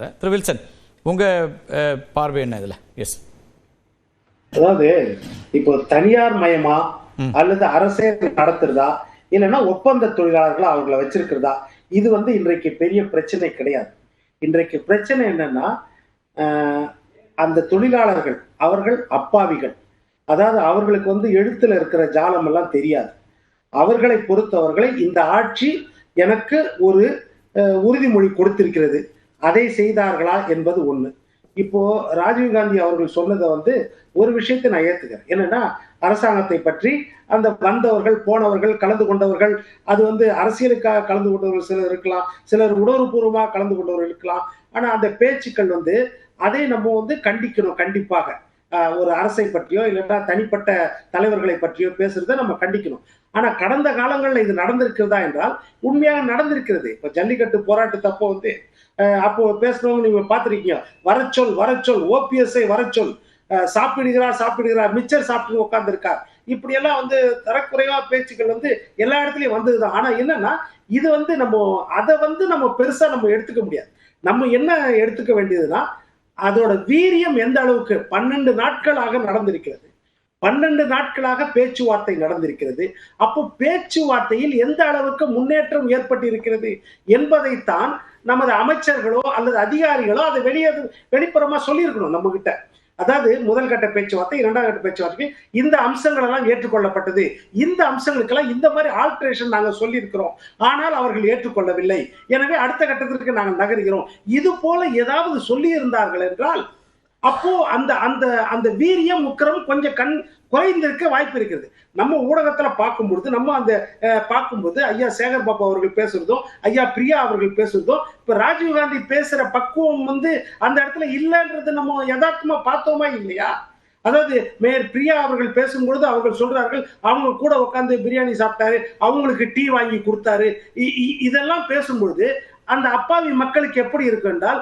திரு Wilson உங்க பார்வை என்ன இதுல? எஸ் அதாவது இப்போ தனியார் மயமா அல்லது அரசே நடத்துறதா? இல்லைன்னா ஒப்பந்த தொழிலாளர்களா அவர்களை வச்சிருக்கிறதா? இது வந்து இன்றைக்கு பெரிய பிரச்சனை கிடையாது. இன்றைக்கு பிரச்சனை என்னன்னா அந்த தொழிலாளர்கள் அவர்கள் அப்பாவிகள். அதாவது அவர்களுக்கு வந்து எழுத்துல இருக்கிற ஜாலம் எல்லாம் தெரியாது. அவர்களை பொறுத்தவர்களை இந்த ஆட்சி எனக்கு ஒரு உறுதிமொழி கொடுத்திருக்கிறது. அதை செய்தார்களா என்பது ஒண்ணு. இப்போ ராஜீவ்காந்தி அவர்கள் சொன்னதை வந்து ஒரு விஷயத்தை நான் ஏத்துக்கிறேன். என்னன்னா அரசாங்கத்தை பற்றி அந்த வந்தவர்கள் போனவர்கள் கலந்து கொண்டவர்கள் அது வந்து அரசியலுக்காக கலந்து கொண்டவர்கள் சிலர் இருக்கலாம் சிலர் உணர்வுபூர்வமாக கலந்து கொண்டவர்கள் இருக்கலாம். ஆனா அந்த பேச்சுக்கள் வந்து அதை நம்ம வந்து கண்டிக்கணும் கண்டிப்பாக. ஒரு அரசை பற்றியோ இல்லைன்னா தனிப்பட்ட தலைவர்களை பற்றியோ பேசுறதை நம்ம கண்டிக்கணும். ஆனா கடந்த காலங்களில் இது நடந்திருக்கிறதா என்றால் உண்மையாக நடந்திருக்கிறது. இப்ப ஜல்லிக்கட்டு போராட்டத்தப்போ வந்து அப்போ பேசுறவங்க நீங்க பார்த்துருக்கீங்க. வரச்சொல் வரச்சொல் ஓபிஎஸ்ஐ வரச்சொல் சாப்பிடுகிறார் சாப்பிடுகிறார் மிச்சர் சாப்பிட்டு உட்கார்ந்துருக்கார். இப்படி எல்லாம் வந்து தரக்குறைவா பேச்சுக்கள் வந்து எல்லா இடத்துலயும் வந்ததுதான். ஆனா என்னன்னா இது வந்து நம்ம அதை வந்து நம்ம பெருசா நம்ம எடுத்துக்க முடியாது. நம்ம என்ன எடுத்துக்க வேண்டியதுன்னா அதோட வீரியம் எந்த அளவுக்கு? பன்னெண்டு நாட்களாக நடந்திருக்கிறது. பன்னெண்டு நாட்களாக பேச்சுவார்த்தை நடந்திருக்கிறது. அப்போ பேச்சுவார்த்தையில் எந்த அளவுக்கு முன்னேற்றம் ஏற்பட்டிருக்கிறது என்பதைத்தான் நமது அமைச்சர்களோ அல்லது அதிகாரிகளோ அதை வெளியே வெளிப்புறமா சொல்லியிருக்கணும் நம்ம கிட்ட அதாவது முதல் கட்ட பேச்சுவார்த்தை இரண்டாம் கட்ட பேச்சுவார்த்தைக்கு இந்த அம்சங்கள் எல்லாம் ஏற்றுக்கொள்ளப்பட்டது. இந்த அம்சங்களுக்கெல்லாம் இந்த மாதிரி ஆல்ட்ரேஷன் நாங்க சொல்லியிருக்கிறோம். ஆனால் அவர்கள் ஏற்றுக்கொள்ளவில்லை. எனவே அடுத்த கட்டத்திற்கு நாங்கள் நகர்கிறோம். இது போல ஏதாவது சொல்லி இருந்தார்கள் என்றால் அப்போ அந்த அந்த அந்த வீரியம் உக்கிரம் கொஞ்சம் கண் குறைந்திருக்க வாய்ப்பு இருக்கிறது நம்ம ஊடகத்துல பார்க்கும்பொழுது நம்ம அந்த அஹ், பார்க்கும்போது ஐயா சேகர் பாபு அவர்கள் பேசுறதும் ஐயா பிரியா அவர்கள் பேசுறதும் இப்ப ராஜீவ்காந்தி பேசுற பக்குவம் வந்து அந்த இடத்துல இல்லைன்றது நம்ம யதார்த்தமா பார்த்தோமா இல்லையா? அதாவது மேயர் பிரியா அவர்கள் பேசும்பொழுது அவர்கள் சொல்றார்கள் அவங்க கூட உட்காந்து பிரியாணி சாப்பிட்டாரு அவங்களுக்கு டீ வாங்கி கொடுத்தாரு. இ- இ- இதெல்லாம் பேசும்பொழுது அந்த அப்பாவி மக்களுக்கு எப்படி இருக்கு என்றால்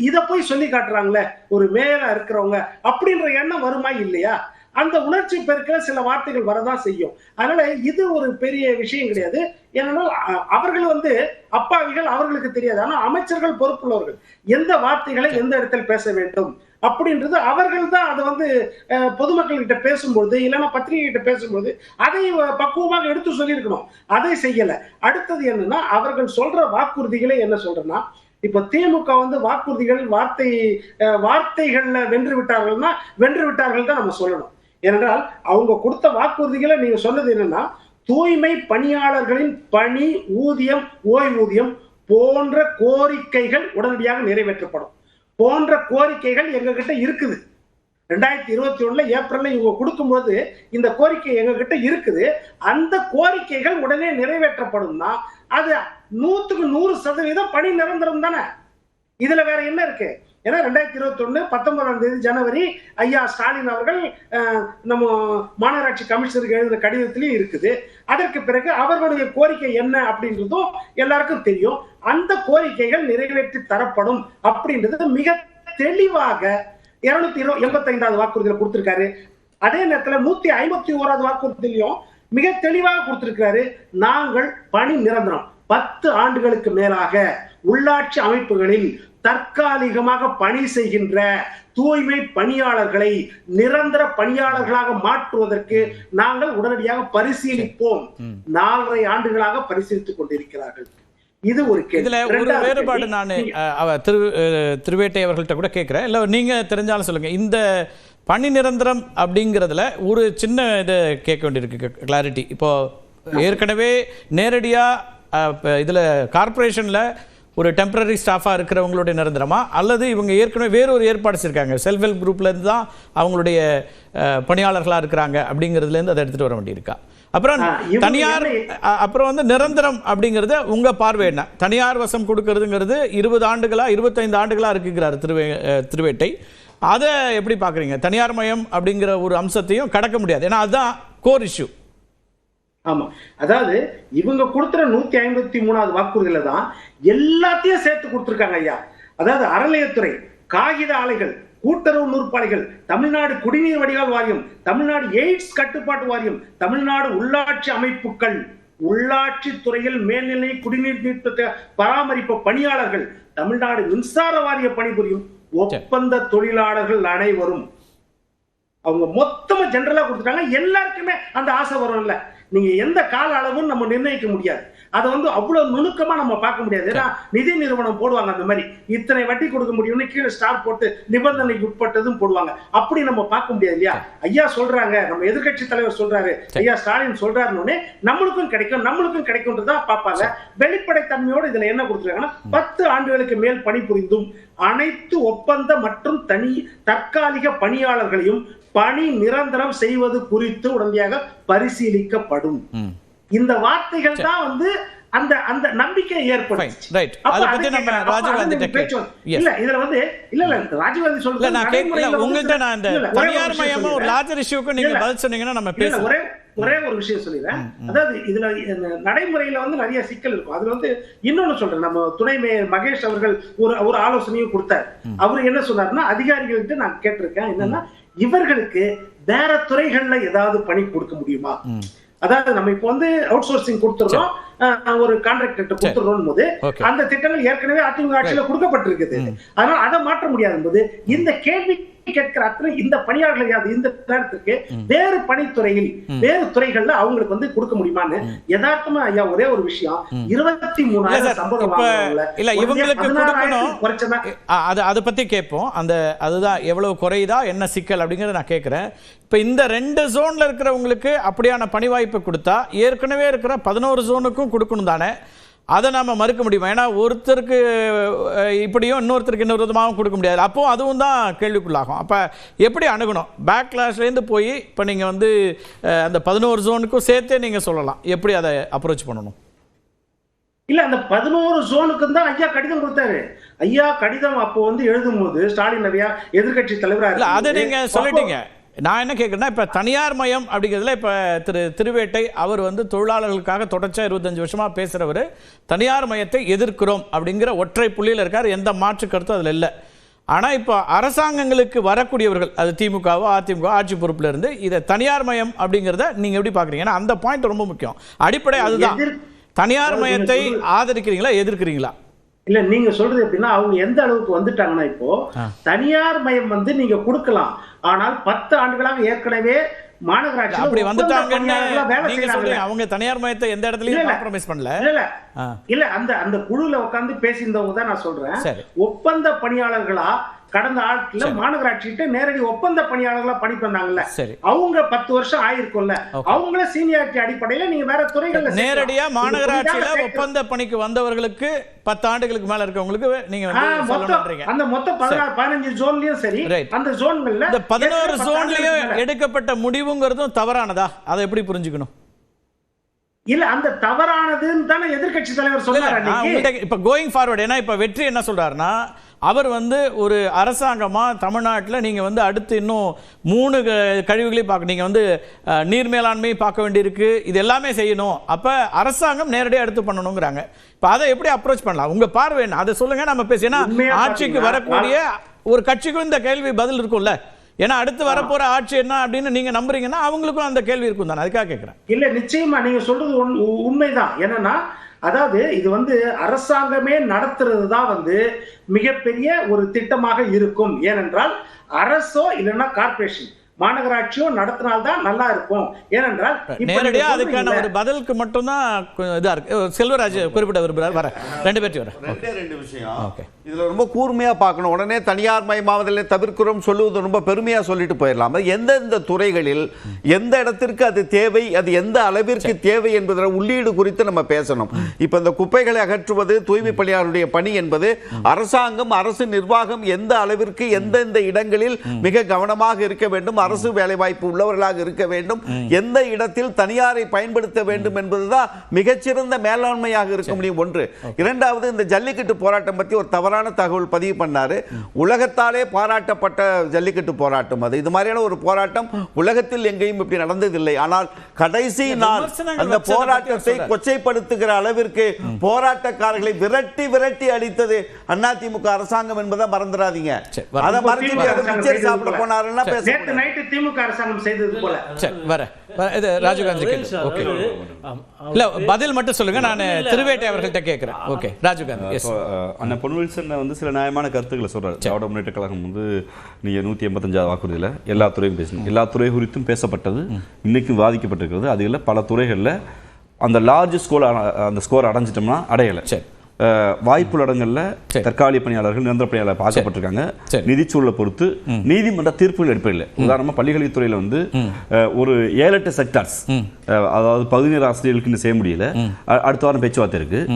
இதை போய் சொல்லி காட்டுறாங்களே ஒரு மேயரா இருக்கிறவங்க அப்படின்ற எண்ணம் வருமா இல்லையா? அந்த உணர்ச்சி பெருக்கிற சில வார்த்தைகள் வரதான் செய்யும். அதனால இது ஒரு பெரிய விஷயம் கிடையாது. ஏனென்றால் அவர்கள் வந்து அப்பாவிகள் அவர்களுக்கு தெரியாது. ஆனா அமைச்சர்கள் பொறுப்புள்ளவர்கள். எந்த வார்த்தைகளை எந்த இடத்தில் பேச வேண்டும்? அப்படின்றது அவர்கள் தான் அதை வந்து அஹ், பொதுமக்கள் கிட்ட பேசும்போது இல்லைன்னா பத்திரிகை கிட்ட பேசும்போது அதை பக்குவமாக எடுத்து சொல்லியிருக்கணும். அதை செய்யல. அடுத்தது என்னன்னா அவர்கள் சொல்ற வாக்குறுதிகளை என்ன சொல்றேன்னா இப்ப திமுக வந்து வாக்குறுதிகள் வார்த்தை வார்த்தைகள்ல வென்று விட்டார்கள்னா வென்று விட்டார்கள் தான் நம்ம சொல்லணும். ஏனென்றால் அவங்க கொடுத்த வாக்குறுதிகளை நீங்க சொன்னது என்னன்னா தூய்மை பணியாளர்களின் பணி ஊதியம் ஓய்வூதியம் போன்ற கோரிக்கைகள் உடனடியாக நிறைவேற்றப்படும். போன்ற கோரிக்கைகள் எங்ககிட்ட இருக்குது. ரெண்டாயிரத்தி இருபத்தி ஒண்ணுல ஏப்ரல்ல இவங்க கொடுக்கும்போது இந்த கோரிக்கை எங்ககிட்ட இருக்குது. அந்த கோரிக்கைகள் உடனே நிறைவேற்றப்படும்னா அது நூத்துக்கு நூறு சதவீதம் பணி நிரந்தரம் தானே? இதுல வேற என்ன இருக்கு? ஏன்னா ரெண்டாயிரத்தி இருபத்தி ஒண்ணு பத்தொன்பதாம் தேதி ஜனவரி ஐயா ஸ்டாலின் அவர்கள் நம்ம மாநகராட்சி கமிஷனருக்கு எழுதின கடிதத்திலையும் இருக்குது. அதற்கு பிறகு அவர்களுடைய கோரிக்கை என்ன அப்படின்றதும் எல்லாருக்கும் தெரியும். அந்த கோரிக்கைகள் நிறைவேற்றி தரப்படும் அப்படின்றது மிக தெளிவாக இருநூத்தி இருபது எண்பத்தி ஐந்தாவது வாக்குறுதியில கொடுத்திருக்காரு. அதே நேரத்துல நூத்தி ஐம்பத்தி ஓராவது வாக்குறுதியிலையும் மிக தெளிவாக கொடுத்திருக்கிறாரு நாங்கள் பணி நிரந்தரம். பத்து ஆண்டுகளுக்கு மேலாக உள்ளாட்சி அமைப்புகளில் தற்காலிகமாக பணி செய்கின்ற தூய்மை பணியாளர்களை நிரந்தர பணியாளர்களாக மாற்றுவதற்கு நாங்கள் உடனடியாக பரிசீலிப்போம். நாலரை ஆண்டுகளாக பரிசீலித்துக் கொண்டிருக்கிறார்கள். இது ஒரு. இதுல ஒரு வேறுபாடு நான் திரு திருவேட்டை அவர்கள்ட்ட கூட கேட்குறேன் இல்லை நீங்க தெரிஞ்சாலும் சொல்லுங்க. இந்த பணி நிரந்தரம் அப்படிங்கிறதுல ஒரு சின்ன இது கேட்க வேண்டியிருக்கு கிளாரிட்டி இப்போ ஏற்கனவே நேரடியா அஹ், இப்ப இதுல கார்ப்பரேஷன்ல ஒரு டெம்பரரி ஸ்டாஃபாக இருக்கிறவங்களுடைய நிரந்தரமா அல்லது இவங்க ஏற்கனவே வேறொரு ஏற்பாடு செஞ்சிருக்காங்க செல்ஃப் ஹெல்ப் குரூப்லேருந்து தான் அவங்களுடைய பணியாளர்களாக இருக்கிறாங்க அப்படிங்கிறதுலேருந்து அதை எடுத்துகிட்டு வர வேண்டியிருக்கா? அப்புறம் தனியார் அப்புறம் வந்து நிரந்தரம் அப்படிங்கிறது உங்க பார்வை என்ன? தனியார் வசம் கொடுக்கறதுங்கிறது இருபது ஆண்டுகளா இருபத்தைந்து ஆண்டுகளா இருக்குங்கிறார் திருவே திருவேட்டை. அதை எப்படி பார்க்குறீங்க? தனியார் மயம் அப்படிங்கிற ஒரு அம்சத்தையும் கடக்க முடியாது. ஏன்னா அதுதான் கோர் இஷ்யூ ஆமா. அதாவது இவங்க கொடுத்துற நூத்தி ஐம்பத்தி மூணாவது வாக்குறுதியில தான் எல்லாத்தையும் சேர்த்து கொடுத்துருக்காங்க ஐயா. அதாவது அறநிலையத்துறை காகித ஆலைகள் கூட்டுறவு நூற்பாலைகள் தமிழ்நாடு குடிநீர் வடிகால் வாரியம் தமிழ்நாடு எய்ட்ஸ் கட்டுப்பாட்டு வாரியம் தமிழ்நாடு உள்ளாட்சி அமைப்புகள் உள்ளாட்சி துறையில் மேல்நிலை குடிநீர் நீர்த்த பராமரிப்பு பணியாளர்கள் தமிழ்நாடு மின்சார வாரிய பணிபுரியும் ஒப்பந்த தொழிலாளர்கள் அனைவரும் அவங்க மொத்தமா ஜெனரலா கொடுத்துட்டாங்க. எல்லாருக்குமே அந்த ஆசை வரும்ல. நீங்க எந்த கால அளவுன்னு நம்ம நிர்ணயிக்க முடியாது. அதை வந்து அவ்வளவு நுணுக்கமா நம்ம பார்க்க முடியாது. ஏன்னா நிதி நிறுவனம் போடுவாங்க அந்த மாதிரி. இத்தனை வட்டி கொடுக்க முடியும்னு கீழே ஸ்டார் போட்டு நிபந்தனைக்கு உட்பட்டதும் போடுவாங்க. அப்படி நம்ம பார்க்க முடியாது இல்லையா? ஐயா சொல்றாங்க நம்ம எதிர்க்கட்சி தலைவர் சொல்றாரு. ஐயா ஸ்டாலின் சொல்றாருன்னு நம்மளுக்கும் கிடைக்கும் நம்மளுக்கும் கிடைக்கும்ன்றதான் பார்ப்பாங்க. வெளிப்படைத்தன்மையோட இதுல என்ன கொடுத்துருக்காங்கன்னா பத்து ஆண்டுகளுக்கு மேல் பணிபுரிந்தும் அனைத்து ஒப்பந்த மற்றும் தனி தற்காலிக பணியாளர்களையும் பணி நிரந்தரம் செய்வது குறித்து உடனடியாக பரிசீலிக்கப்படும். இந்த வார்த்தைகள் தான் வந்து அந்த அந்த நம்பிக்கை அதை பத்தி நம்ம. இல்ல இதுல வந்து இல்ல இல்ல ராஜீவ் காந்தி இல்ல சொல்றது நான் கேட்கல நடைமுறையில வந்து உங்கள்கிட்ட நான் இந்த இல்ல, ஒரே ஒரு தனியார் விஷயம் மயமா ஒரு சொல்லிடுறேன். லார்ஜர் இஷ்யூக்கு நீங்க இல்ல. பதில் சொன்னீங்கன்னா நம்ம பேசலாம் ஒரே ஒரே ஒரு விஷயம் சொல்லிடுறேன். அதாவது இதுல நடைமுறையில வந்து நிறைய சிக்கல் இருக்கும். அதுல வந்து இன்னொன்னு சொல்றேன். நம்ம துணை மேயர் மகேஷ் அவர்கள் ஒரு ஒரு ஆலோசனையும் கொடுத்தார். அவர் என்ன சொன்னாருன்னா அதிகாரிகள்கிட்ட நான் கேட்டிருக்கேன். என்னன்னா இவர்களுக்கு வேற துறைகள்ல ஏதாவது பணி கொடுக்க முடியுமா. அதாவது நம்ம இப்போ வந்து அவுட் சோர்சிங் கொடுத்துறோம் ஒரு கான்ட்ராக்டர் கொடுத்துறோம் போது. அந்த திட்டங்கள் ஏற்கனவே அதிமுக ஆட்சியில கொடுக்கப்பட்டிருக்குது. அதனால அதை மாற்ற முடியாது என்பது இந்த கேள்வி கேட்கிற அத்தனை இந்த பணியாளர்கள் இந்த நேரத்துக்கு வேறு பணித்துறையில் வேறு துறைகள்ல அவங்களுக்கு வந்து கொடுக்க முடியுமான்னு யதார்த்தமா ஐயா ஒரே ஒரு விஷயம். இருபத்தி மூணாயிரம் சம்பளம் இல்ல, இவங்களுக்கு கொடுக்கணும். அது அதை பத்தி கேட்போம். அந்த அதுதான் எவ்வளவு குறையுதா என்ன சிக்கல் அப்படிங்கறத நான் கேட்கிறேன். இப்போ இந்த ரெண்டு ஜோன்ல இருக்கிறவங்களுக்கு அப்படியான பணி வாய்ப்பு கொடுத்தா ஏற்கனவே இருக்கிற பதினோரு ஜோனுக்கும் கொடுக்கணும் தானே? அதை நாம மறுக்க முடியுமா? ஏன்னா ஒருத்தருக்கு இப்படியும் இன்னொருத்தருக்கு இன்னொரு விதமாகவும் கொடுக்க முடியாது. அப்போ அதுவும் தான் கேள்விக்குள்ளாகும். அப்போ எப்படி அணுகணும்? பேக்லாஷ்லேருந்து போய் இப்போ நீங்கள் வந்து அந்த பதினோரு ஜோனுக்கும் சேர்த்தே நீங்கள் சொல்லலாம். எப்படி அதை அப்ரோச் பண்ணணும்? இல்ல அந்த பதினோரு ஜோனுக்கு தான் ஐயா கடிதம் கொடுத்தாரு. ஐயா கடிதம் அப்போ வந்து எழுதும் போது ஸ்டாலின் ஐயா எதிர்க்கட்சி தலைவரா இல்ல அதை இருக்கும்போது, நீங்க அப்போ- சொல்லிட்டீங்க நான் என்ன கேட்குறேன்னா இப்போ தனியார் மயம் அப்படிங்கிறதுல இப்போ திரு திருவேட்டை அவர் வந்து தொழிலாளர்களுக்காக தொடர்ச்சியாக இருபத்தஞ்சு வருஷமா பேசுறவர் தனியார் மயத்தை எதிர்க்கிறோம் அப்படிங்கிற ஒற்றை புள்ளியில் இருக்கார். எந்த மாற்று கருத்தும் அதில் இல்லை. ஆனால் இப்போ அரசாங்கங்களுக்கு வரக்கூடியவர்கள் அது திமுகவோ அதிமுக ஆட்சி பொறுப்புல இருந்து இதை தனியார் மயம் அப்படிங்கிறத நீங்க எப்படி பார்க்குறீங்க ஏன்னா அந்த பாயிண்ட் ரொம்ப முக்கியம். அடிப்படை அதுதான். தனியார் மயத்தை ஆதரிக்கிறீங்களா எதிர்க்கிறீங்களா? இல்ல நீங்க சொல்றது எப்படின்னா அவங்க எந்த அளவுக்கு வந்துட்டாங்கன்னா இப்போ தனியார் மயம் வந்து நீங்க கொடுக்கலாம். ஆனால் பத்து ஆண்டுகளாக ஏற்கனவே மாநகராட்சி அப்படி வந்துட்டாங்கன்னு அவங்க தனியார் மயத்தை எந்த இடத்துலயும். காம்ப்ரமைஸ் பண்ணல. இல்ல இல்ல. அந்த அந்த குழுல உட்கார்ந்து பேசியிருந்தவங்க தான் நான் சொல்றேன். ஒப்பந்த பணியாளர்களா கடந்த ஆட்சியில மாநகராட்சி கிட்ட நேரடி ஒப்பந்த பணியாளர்களா பணி பண்ணாங்கல்ல. அவங்க பத்து வருஷம் ஆயிருக்கும்ல. அவங்கள சீனியாரிட்டி அடிப்படையில நீங்க வேற துறைகள்ல. நேரடியா மாநகராட்சியில ஒப்பந்த பணிக்கு வந்தவர்களுக்கு பத்து ஆண்டுகளுக்கு மேல இருக்கவங்களுக்கு நீங்க அந்த மொத்தம் பதினாறு பதினஞ்சு ஜோன்லயும் சரி. அந்த ஜோன்கள்ல இந்த பதினோரு ஜோன்லயும். எடுக்கப்பட்ட முடிவுங்கிறதும் தவறானதா? அதை எப்படி புரிஞ்சுக்கணும்? இல்ல அந்த தவறானதுன்னு தானே எதிர்க்கட்சி தலைவர் உங்கள்ட்ட இப்ப கோயிங் ஃபார்வர்ட் ஏன்னா இப்ப வெற்றி என்ன சொல்றாருன்னா அவர் வந்து ஒரு அரசாங்கமா தமிழ்நாட்டுல நீங்க வந்து அடுத்து இன்னும் மூணு கழிவுகளையும் பார்க்க நீங்க வந்து நீர் மேலாண்மையை பார்க்க வேண்டியிருக்கு. இது எல்லாமே செய்யணும். அப்ப அரசாங்கம் நேரடியாக எடுத்து பண்ணணுங்கிறாங்க. இப்ப அதை எப்படி அப்ரோச் பண்ணலாம்? உங்க பார்வை என்ன? அதை சொல்லுங்க நம்ம பேசி. ஏன்னா உண்மையா ஆட்சிக்கு வரக்கூடிய ஒரு கட்சிக்கும் இந்த கேள்வி பதில் இருக்கும்ல. ஏன்னா அடுத்து வரப்போற ஆட்சி என்ன அப்படின்னு நீங்க நம்புறீங்கன்னா அவங்களுக்கும் அந்த கேள்வி இருக்கும் தானே அதுக்காக கேட்கிறேன் இல்ல நிச்சயமா நீங்க சொல்றது உண்மைதான். என்னன்னா அதாவது இது வந்து அரசாங்கமே நடத்துறது தான் வந்து மிகப்பெரிய ஒரு திட்டமாக இருக்கும். ஏனென்றால் அரசோ இல்லைன்னா கார்ப்பரேஷன் மாநகராட்சியோ நடத்தினால்தான் நல்லா இருக்கும். ஏனென்றால் நேரடியா அதுக்கான ஒரு பதிலுக்கு மட்டும்தான் இதா இருக்கு. செல்வராஜ் குறிப்பிட்ட விரும்புறார் வர ரெண்டு பேர்ட்டி வர ரெண்டே ரெண்டு விஷயம். இதுல ரொம்ப கூர்மையா பார்க்கணும். உடனே தனியார் மயமாவதில் தவிர்க்கிறோம் சொல்லுவது ரொம்ப பெருமையா சொல்லிட்டு போயிடலாம். எந்தெந்த துறைகளில் எந்த இடத்திற்கு அது தேவை அது எந்த அளவிற்கு தேவை என்பதில் உள்ளீடு குறித்து நம்ம பேசணும். இப்ப இந்த குப்பைகளை அகற்றுவது தூய்மை பணியாளருடைய பணி என்பது அரசாங்கம் அரசு நிர்வாகம் எந்த அளவிற்கு எந்தெந்த இடங்களில் மிக கவனமாக இருக்க வேண்டும் அரசு வேலைவாய்ப்பு உள்ளவர்களாக இருக்க வேண்டும். எந்த இடத்தில் தனியாரை பயன்படுத்த வேண்டும் என்பதுதான் மிகச்சிறந்த மேலாண்மையாக இருக்க முடியும். ஒன்று. இரண்டாவது இந்த ஜல்லிக்கட்டு போராட்டம் பத்தி ஒரு தவறான தகவல் பதிவு பண்ணாரு. உலகத்தாலே பாராட்டப்பட்ட ஜல்லிக்கட்டு போராட்டம் அது. இது மாதிரியான ஒரு போராட்டம் உலகத்தில் எங்கேயும் இப்படி நடந்ததில்லை. ஆனால் கடைசி நாள் அந்த போராட்டத்தை. கொச்சைப்படுத்துகிற அளவிற்கு போராட்டக்காரர்களை விரட்டி விரட்டி அடித்தது அதிமுக அரசாங்கம் என்பதை மறந்துடாதீங்க. அதை மறந்துட்டு சாப்பிட போனாருன்னா பேச நைட்டு திமுக அரசாங்கம் செய்தது போல. சரி வர இது ராஜீவ்காந்தி ஓகே. இல்ல பதில் மட்டும் சொல்லுங்க. நான் திருவேட்டை அவர்கள்ட்ட கேட்கிறேன். ஓகே ராஜீவ்காந்தி அண்ணன் பொன்வில்சன் வந்து சில நியாயமான கருத்துக்களை சொல்றாரு. திராவிட முன்னேற்ற கழகம் வந்து நீங்க நூத்தி எண்பத்தஞ்சாவது வாக்குறுதியில எல்லா துறையும் பேசணும். எல்லா துறை குறித்தும் பேசப்பட்டது. இன்னைக்கும் வாதிக்கப்பட்டிருக்கிறது அதுல பல துறைகள்ல அந்த லார்ஜ் ஸ்கோர் அந்த ஸ்கோர் அடைஞ்சிட்டோம்னா அடையலை. சரி. வாய்ப்புள்ள இடங்கள்ல. தற்காலிக பணியாளர்கள் நிரந்தர பணியாளர் பார்க்கப்பட்டிருக்காங்க. நிதிச்சூழலை பொறுத்து நீதிமன்ற தீர்ப்புகள் அடிப்படையில் உதாரணமா பள்ளிக்கல்வித்துறையில வந்து ஒரு ஏழு எட்டு செக்டார்ஸ் அதாவது பகுதிநேர ஆசிரியர்களுக்கு இன்னும் செய்ய முடியல. அடுத்த வாரம் பேச்சுவார்த்தை இருக்கு.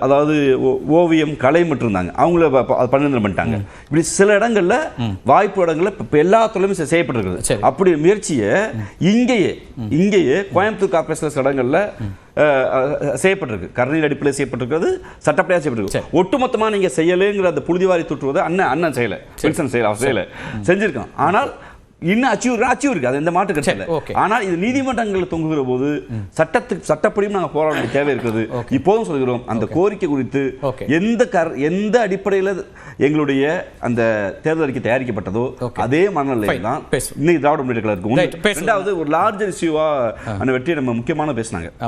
அதாவது ஓவியம் கலை மட்டும் இருந்தாங்க. அவங்கள ப- ப- பணிநிலை பண்ணிட்டாங்க. இப்படி சில இடங்கள்ல வாய்ப்பு இடங்கள்ல இப்ப- எல்லா துறையுமே செ- செய்யப்பட்டிருக்குது. சரி. அப்படி முயற்சியை இங்கேயே இங்கேயே கோயம்புத்தூர் கார்பரேஷன் இடங்கள்ல செய்யப்பட்டிருக்கு. கருணையில் அடிப்படையில் செய்யப்பட்டிருக்கிறது சட்டப்படியாக செய்யப்பட்டிருக்கு. ஒட்டுமொத்தமா நீங்க செய்யலைங்கிற அந்த புழுதிவாரி தூற்றுவதை அண்ணன் அண்ணன் செய்யல. வில்சன் செய்யல அவர் செய்யல. செஞ்சிருக்கான் ஆனால் இன்னும் அச்சீவ் அச்சீவ் இருக்கு. அது எந்த மாற்று okay. ஆனால் இது நீதிமன்றங்களில் தொங்குகிற போது சட்டத்துக்கு சட்டப்படியும் நாங்கள் போராட வேண்டிய தேவை இருக்கிறது இப்போதும் சொல்கிறோம் அந்த கோரிக்கை குறித்து. எந்த கர் எந்த அடிப்படையில் எங்களுடைய அந்த தேர்தல் அறிக்கை தயாரிக்கப்பட்டதோ. அதே. மனநிலையில் தான். இன்னைக்கு திராவிட முன்னேற்ற கழகம். ரெண்டாவது ஒரு லார்ஜர் இஷ்யூவா அந்த வெற்றியை நம்ம முக்கியமான பேசினாங்க.